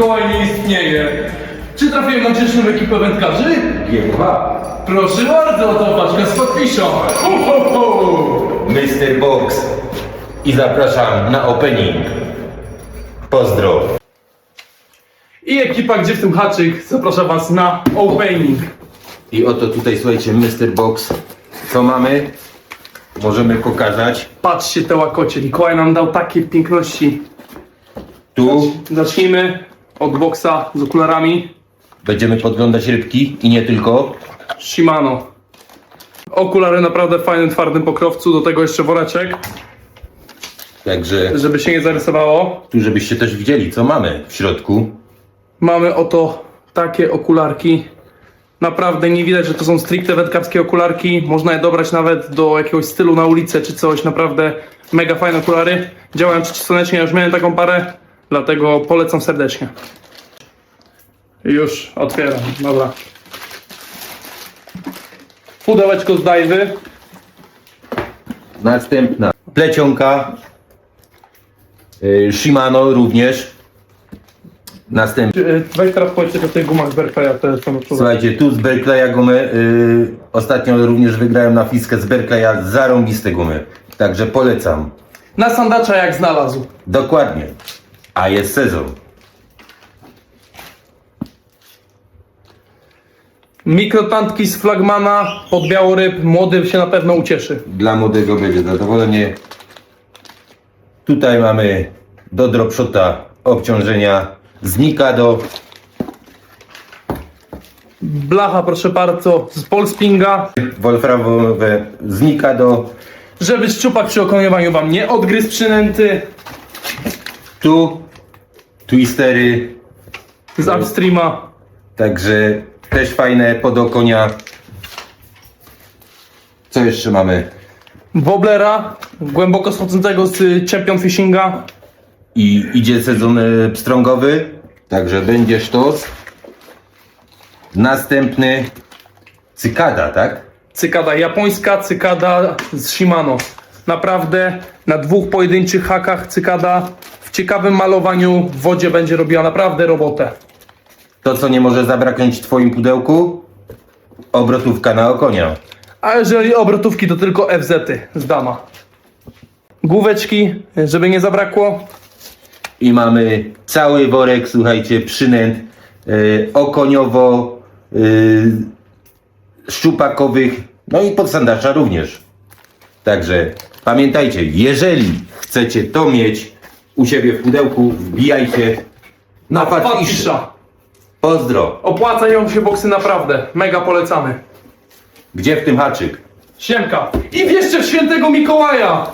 Mikołaj nie istnieje. Czy trafiłem na grzeczną ekipę wędkarzy? Giełba. Proszę bardzo, oto paczka z podpiszą. Ho, ho, ho. Mr. Box. I zapraszam na opening. Pozdro. I ekipa Gdzie w tym haczyk zaprasza was na opening. I oto tutaj słuchajcie, Mr. Box. Co mamy? Możemy pokazać. Patrzcie te łakocie, Mikołaj nam dał takie piękności. Tu Zacznijmy od boksa z okularami będziemy podglądać rybki i nie tylko. Shimano. Okulary naprawdę w fajnym, twardym pokrowcu, do tego jeszcze woreczek, Także żeby się nie zarysowało. tu żebyście też widzieli co mamy w środku. Mamy oto takie okularki. Naprawdę nie widać, że to są stricte wędkarskie okularki. Można je dobrać nawet do jakiegoś stylu na ulicę czy coś. Naprawdę mega fajne okulary. Działają przeciwsłonecznie, ja już miałem taką parę, dlatego polecam serdecznie. Już otwieram, dobra. Pudełeczko z dajwy. Następna plecionka. Y, Shimano również. Następnie. Yy, Weź teraz powiedzcie do tej gumach z Berkeleya, te są Słuchajcie, tu z Berkeleya gumy. y, ostatnio również wygrałem na fiskę z Berkeleya zarąbiste gumy. Także polecam. Na sandacza jak znalazł. Dokładnie. A jest sezon. Mikrotantki z flagmana pod białoryb. Młody się na pewno ucieszy. Dla młodego będzie zadowolenie. Tutaj mamy do dropshota obciążenia z Mikado. Blacha, proszę bardzo, z Polspinga. Wolframowe z Mikado. Żeby szczupak przy okoniowaniu wam nie odgryzł przynęty. Tu twistery. Z upstreama. Także też fajne pod okonia. Co jeszcze mamy? Woblera, głęboko schodzącego z Champion Fishinga. I idzie sezon e, pstrągowy. Także będzie sztos. Następny cykada, tak? Cykada japońska, cykada z Shimano. Naprawdę na dwóch pojedynczych hakach cykada w ciekawym malowaniu w wodzie będzie robiła naprawdę robotę. To, co nie może zabraknąć w Twoim pudełku? Obrotówka na okonia. A jeżeli obrotówki, to tylko FZ-y z dama. Główeczki, żeby nie zabrakło. I mamy cały worek, słuchajcie, przynęt yy, okoniowo, yy, szczupakowych, no i podsandacza również. Także pamiętajcie, jeżeli chcecie to mieć u siebie w pudełku, wbijajcie na. Patisza. Pozdro. Opłacają się boksy naprawdę. Mega polecamy. Gdzie w tym haczyk? Siemka. I jeszcze w świętego Mikołaja.